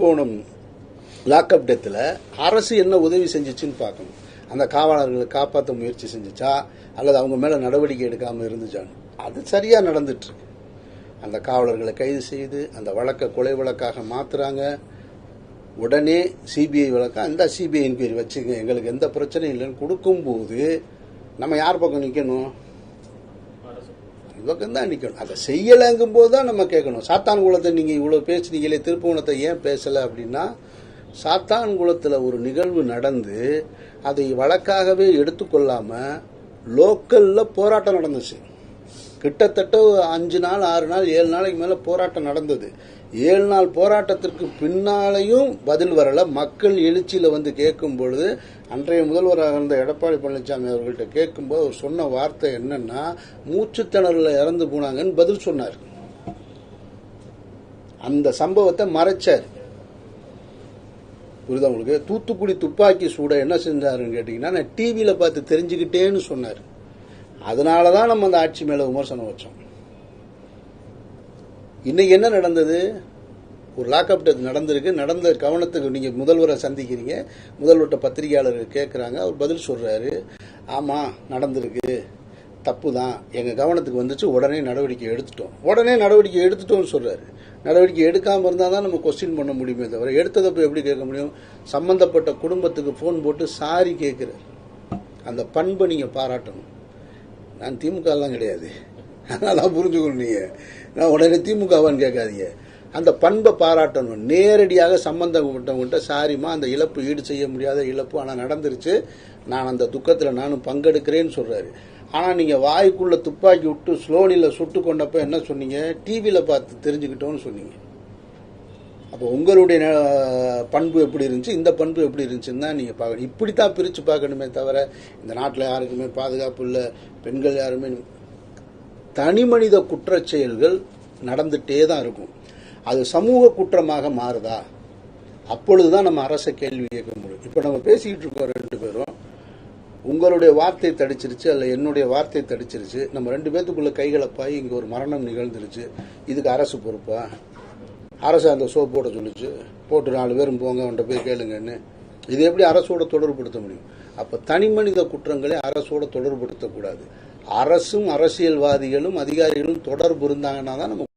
போனும் லாக்அப் டெத்தில் அரசு என்ன உதவி செஞ்சிச்சுன்னு பார்க்கணும். அந்த காவலர்களை காப்பாற்ற முயற்சி செஞ்சுச்சா? அல்லது அவங்க மேலே நடவடிக்கை எடுக்காமல் இருந்துச்சான்னு? அது சரியாக நடந்துட்டுருக்கு அந்த காவலர்களை கைது செய்து அந்த வழக்கை கொலை வழக்காக மாற்றுறாங்க உடனே சிபிஐ வழக்காக அந்த சிபிஐ என்கொயரி வச்சுங்க. எங்களுக்கு எந்த பிரச்சனையும் இல்லைன்னு கொடுக்கும்போது நம்ம யார் பக்கம் நிற்கணும் பக்கம் தான் நிற்கணும் அதை செய்யலைங்கும் போது தான் நம்ம கேட்கணும். சாத்தான் குலத்தை நீங்கள் இவ்வளோ பேசுனீங்களே திருப்புவனத்தை ஏன் பேசலை அப்படின்னா சாத்தான் குலத்தில் ஒரு நிகழ்வு நடந்து அதை வழக்காகவே எடுத்துக்கொள்ளாமல் லோக்கலில் போராட்டம் நடந்துச்சு. கிட்டத்தட்ட ஒரு அஞ்சு நாள் ஆறு நாள் ஏழு நாளைக்கு மேலே போராட்டம் நடந்தது. ஏழு நாள் போராட்டத்திற்கு பின்னாலையும் பதில் வரல. மக்கள் எழுச்சியில் வந்து கேட்கும் பொழுது அன்றைய முதல்வராக இருந்த எடப்பாடி பழனிசாமி அவர்கள்ட்ட கேட்கும்போது அவர் சொன்ன வார்த்தை என்னன்னா மூச்சுத்திணறல இறந்து போனாங்கன்னு பதில் சொன்னார். அந்த சம்பவத்தை மறைச்சார். புரியுதா உங்களுக்கு? தூத்துக்குடி துப்பாக்கி சூட என்ன செஞ்சாருன்னு கேட்டிங்கன்னா நான் டிவியில் பார்த்து தெரிஞ்சுக்கிட்டேன்னு சொன்னார். அதனால தான் நம்ம அந்த ஆட்சி மேலே விமர்சனம் வச்சோம். இன்னைக்கு என்ன நடந்தது? ஒரு லாக்அப் டெத் நடந்திருக்கு. நடந்த கவனத்துக்கு நீங்கள் முதல்வரை சந்திக்கிறீங்க. முதல்வர்கிட்ட பத்திரிகையாளர்கள் கேட்குறாங்க அவர் பதில் சொல்கிறாரு ஆமாம் நடந்திருக்கு. தப்பு தான் எங்கள் கவனத்துக்கு வந்துச்சு. உடனே நடவடிக்கை எடுத்துட்டோம். உடனே நடவடிக்கை எடுத்துட்டோம்னு சொல்கிறாரு நடவடிக்கை எடுக்காமல் இருந்தால் தான் நம்ம கொஸ்டின் பண்ண முடியுமே தவிர எடுத்ததை போய் எப்படி கேட்க முடியும்? சம்மந்தப்பட்ட குடும்பத்துக்கு ஃபோன் போட்டு சாரி கேட்குறாரு அந்த பண்பை நீங்கள் பாராட்டணும். நான் திமுகலாம் கிடையாது. அதெல்லாம் புரிஞ்சுக்கணும் நீங்கள் நான் உடனே திமுகவான்னு கேட்காதீங்க. அந்த பண்பை பாராட்டணும். நேரடியாக சம்பந்தப்பட்டவங்கள்ட்ட சாரிமா அந்த இழப்பு ஈடு செய்ய முடியாத இழப்பு ஆனால் நடந்துருச்சு. நான் அந்த துக்கத்தில் நானும் பங்கெடுக்கிறேன்னு சொல்கிறாரு ஆனால் நீங்கள் வாய்க்குள்ளே துப்பாக்கி விட்டு ஸ்லோனியில் சுட்டு கொண்டப்போ என்ன சொன்னீங்க? டிவியில் பார்த்து தெரிஞ்சுக்கிட்டோன்னு சொன்னீங்க. அப்போ உங்களுடைய ந- பண்பு எப்படி இருந்துச்சு? இந்த பண்பு எப்படி இருந்துச்சுன்னு தான் நீங்கள் பார்க்கணும் இப்படி தான் பிரித்து பார்க்கணுமே தவிர இந்த நாட்டில் யாருக்குமே பாதுகாப்பு இல்லை பெண்கள் யாருமே தனி மனித செயல்கள் நடந்துகிட்டே தான் இருக்கும். அது சமூக குற்றமாக மாறுதா? அப்பொழுது தான் நம்ம அரசை கேள்வி கேட்க முடியும். இப்போ நம்ம பேசிக்கிட்டு இருக்கோம் ரெண்டு பேரும். உங்களுடைய வார்த்தை தடிச்சிருச்சு அல்ல என்னுடைய வார்த்தை தடிச்சிருச்சு. நம்ம ரெண்டு பேத்துக்குள்ள கைகலப்பாய் இங்கே ஒரு மரணம் நிகழ்ந்துருச்சு. இதுக்கு அரசு பொறுப்பா? அரசு அந்த சோப் போட சொல்லிச்சு. போட்டு நாலு பேரும் போங்க அவன்கிட்ட போய் கேளுங்கன்னு. இது எப்படி அரசோட தொடர்புபடுத்த முடியும்? அப்போ தனி மனித குற்றங்களை அரசோட தொடர்புபடுத்தக்கூடாது. அரசும் அரசியல்வாதிகளும் அதிகாரிகளும் தொடர்பு இருந்தாங்கன்னா தான் நம்ம